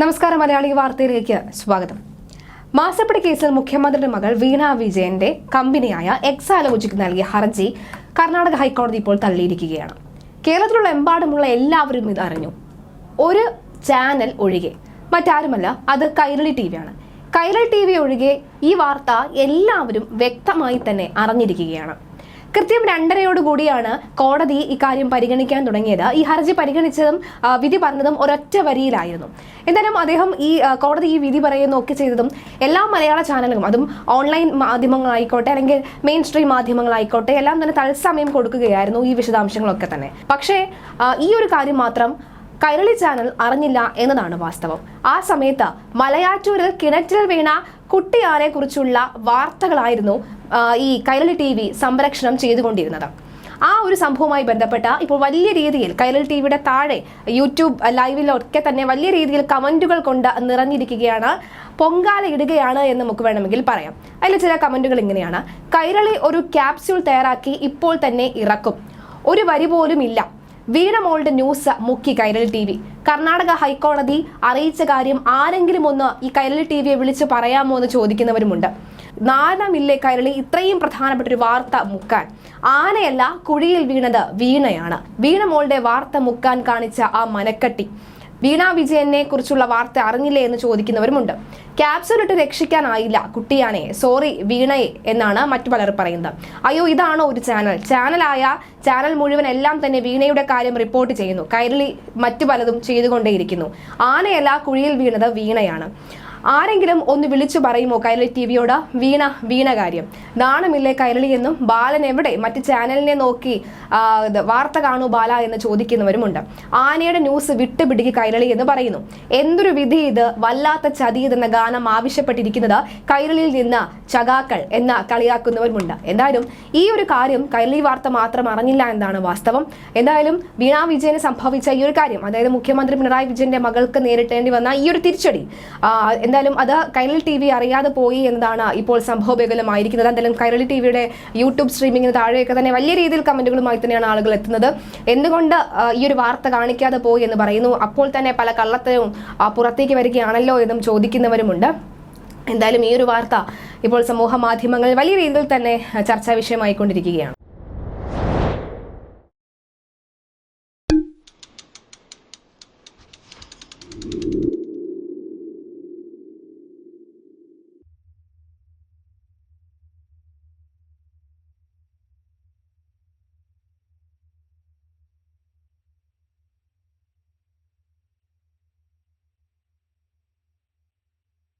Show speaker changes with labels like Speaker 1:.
Speaker 1: നമസ്കാരം മലയാളി വാർത്തയിലേക്ക് സ്വാഗതം. മാസപ്പടി കേസിൽ മുഖ്യമന്ത്രിയുടെ മകൾ വീണ വിജയന്റെ കമ്പനിയായ എക്സാലോജിക്ക് നൽകിയ ഹർജി കർണാടക ഹൈക്കോടതി ഇപ്പോൾ തള്ളിയിരിക്കുകയാണ്. കേരളത്തിലുള്ള എമ്പാടുമുള്ള എല്ലാവരും ഇത് അറിഞ്ഞു. ഒരു ചാനൽ ഒഴികെ മറ്റാരുമല്ല അത് കൈരളി ടി വിയാണ് കൈരളി ടി വി ഒഴികെ ഈ വാർത്ത എല്ലാവരും വ്യക്തമായി തന്നെ അറിഞ്ഞിരിക്കുകയാണ്. കൃത്യം രണ്ടരയോടുകൂടിയാണ് കോടതി ഇക്കാര്യം പരിഗണിക്കാൻ തുടങ്ങിയത്. ഈ ഹർജി പരിഗണിച്ചതും വിധി പറഞ്ഞതും ഒരൊറ്റ വരിയിലായിരുന്നു. എന്തായാലും അദ്ദേഹം ഈ കോടതി ഈ വിധി പറയുന്നൊക്കെ ചെയ്തതും എല്ലാ മലയാള ചാനലുകളും അതും ഓൺലൈൻ മാധ്യമങ്ങളായിക്കോട്ടെ അല്ലെങ്കിൽ മെയിൻ സ്ട്രീം മാധ്യമങ്ങളായിക്കോട്ടെ എല്ലാം തന്നെ തത്സമയം കൊടുക്കുകയായിരുന്നു ഈ വിശദാംശങ്ങളൊക്കെ തന്നെ. പക്ഷേ ഈ ഒരു കാര്യം മാത്രം കൈരളി ചാനൽ അറിഞ്ഞില്ല എന്നതാണ് വാസ്തവം. ആ സമയത്ത് മലയാറ്റൂരിൽ കിണറ്റിൽ വീണ കുട്ടിയാനെ കുറിച്ചുള്ള വാർത്തകളായിരുന്നു ഈ കൈരളി ടി വി സംരക്ഷണം ചെയ്തുകൊണ്ടിരുന്നത്. ആ ഒരു സംഭവവുമായി ബന്ധപ്പെട്ട ഇപ്പോൾ വലിയ രീതിയിൽ കൈരൽ ടി വിയുടെ താഴെ യൂട്യൂബ് ലൈവിലൊക്കെ തന്നെ വലിയ രീതിയിൽ കമന്റുകൾ കൊണ്ട് നിറഞ്ഞിരിക്കുകയാണ്. പൊങ്കാല ഇടുകയാണ് എന്ന് നമുക്ക് വേണമെങ്കിൽ പറയാം. അതിൽ ചില കമന്റുകൾ ഇങ്ങനെയാണ്. കൈരളി ഒരു ക്യാപ്സ്യൂൾ തയ്യാറാക്കി ഇപ്പോൾ തന്നെ ഇറക്കും. ഒരു വരി പോലും ഇല്ല. വീണമോളുടെ ന്യൂസ് മുക്കി കൈരളി ടി വി. കർണാടക ഹൈക്കോടതി അറിയിച്ച കാര്യം ആരെങ്കിലും ഒന്ന് ഈ കൈരളി ടി വിയെ വിളിച്ച് പറയാമോ എന്ന് ചോദിക്കുന്നവരുമുണ്ട്. നാണമില്ലേ കൈരളി ഇത്രയും പ്രധാനപ്പെട്ട ഒരു വാർത്ത മുക്കാൻ. ആനയല്ല കുഴിയിൽ വീണത് വീണയാണ്. വീണമോളുടെ വാർത്ത മുക്കാൻ കാണിച്ച ആ മനക്കട്ടി. വീണ വിജയനെ കുറിച്ചുള്ള വാർത്ത അറിഞ്ഞില്ലേ എന്ന് ചോദിക്കുന്നവരുമുണ്ട്. ക്യാപ്സൂൾ ഇട്ട് രക്ഷിക്കാനായില്ല കുട്ടിയാനെ സോറി വീണയെ എന്നാണ് മറ്റു പലർ പറയുന്നത്. അയ്യോ ഇതാണോ ഒരു ചാനൽ? ചാനലായ ചാനൽ മുഴുവൻ എല്ലാം തന്നെ വീണയുടെ കാര്യം റിപ്പോർട്ട് ചെയ്യുന്നു. കൈരളി മറ്റു പലതും ചെയ്തുകൊണ്ടേയിരിക്കുന്നു. ആനയല്ല കുഴിയിൽ വീണത് വീണയാണ്. ആരെങ്കിലും ഒന്ന് വിളിച്ചു പറയുമോ? കൈരളി ടി വിയോട് വീണ വീണ കാര്യം. നാണമില്ലേ കൈരളി എന്നും? ബാലൻ എവിടെ? മറ്റ് ചാനലിനെ നോക്കി വാർത്ത കാണൂ ബാല എന്ന് ചോദിക്കുന്നവരുമുണ്ട്. ആനയുടെ ന്യൂസ് വിട്ടുപിടിക്ക് കൈരളി എന്ന് പറയുന്നു. എന്തൊരു വിധി ഇത്? വല്ലാത്ത ചതി എന്ന ഗാനം ആവശ്യപ്പെട്ടിരിക്കുന്നത് കൈരളിയിൽ നിന്ന് ചകാക്കൾ എന്ന കളിയാക്കുന്നവരുമുണ്ട്. എന്തായാലും ഈ ഒരു കാര്യം കൈരളി വാർത്ത മാത്രം അറിഞ്ഞില്ല എന്നാണ് വാസ്തവം. എന്തായാലും വീണാ വിജയന് സംഭവിച്ച ഈ ഒരു കാര്യം അതായത് മുഖ്യമന്ത്രി പിണറായി വിജയന്റെ മകൾക്ക് നേരിട്ടേണ്ടി വന്ന ഈ ഒരു തിരിച്ചടി എന്തായാലും അത് കൈരളി ടി വി അറിയാതെ പോയി എന്നതാണ് ഇപ്പോൾ സംഭവബഹുലമായിരിക്കുന്നത് എന്തായാലും കൈരളി ടി വിയുടെ യൂട്യൂബ് സ്ട്രീമിങ്ങിന് താഴെയൊക്കെ തന്നെ വലിയ രീതിയിൽ കമന്റുകളുമായി തന്നെയാണ് ആളുകൾ എത്തുന്നത്. എന്തുകൊണ്ട് ഈ ഒരു വാർത്ത കാണിക്കാതെ പോയി എന്ന് പറയുന്നു? അപ്പോൾ തന്നെ പല കള്ളത്തരവും പുറത്തേക്ക് വരികയാണല്ലോ എന്നും ചോദിക്കുന്നവരുമുണ്ട്. എന്തായാലും ഈ ഒരു വാർത്ത ഇപ്പോൾ സമൂഹ മാധ്യമങ്ങളിൽ വലിയ രീതിയിൽ തന്നെ ചർച്ചാ വിഷയമായിക്കൊണ്ടിരിക്കുകയാണ്.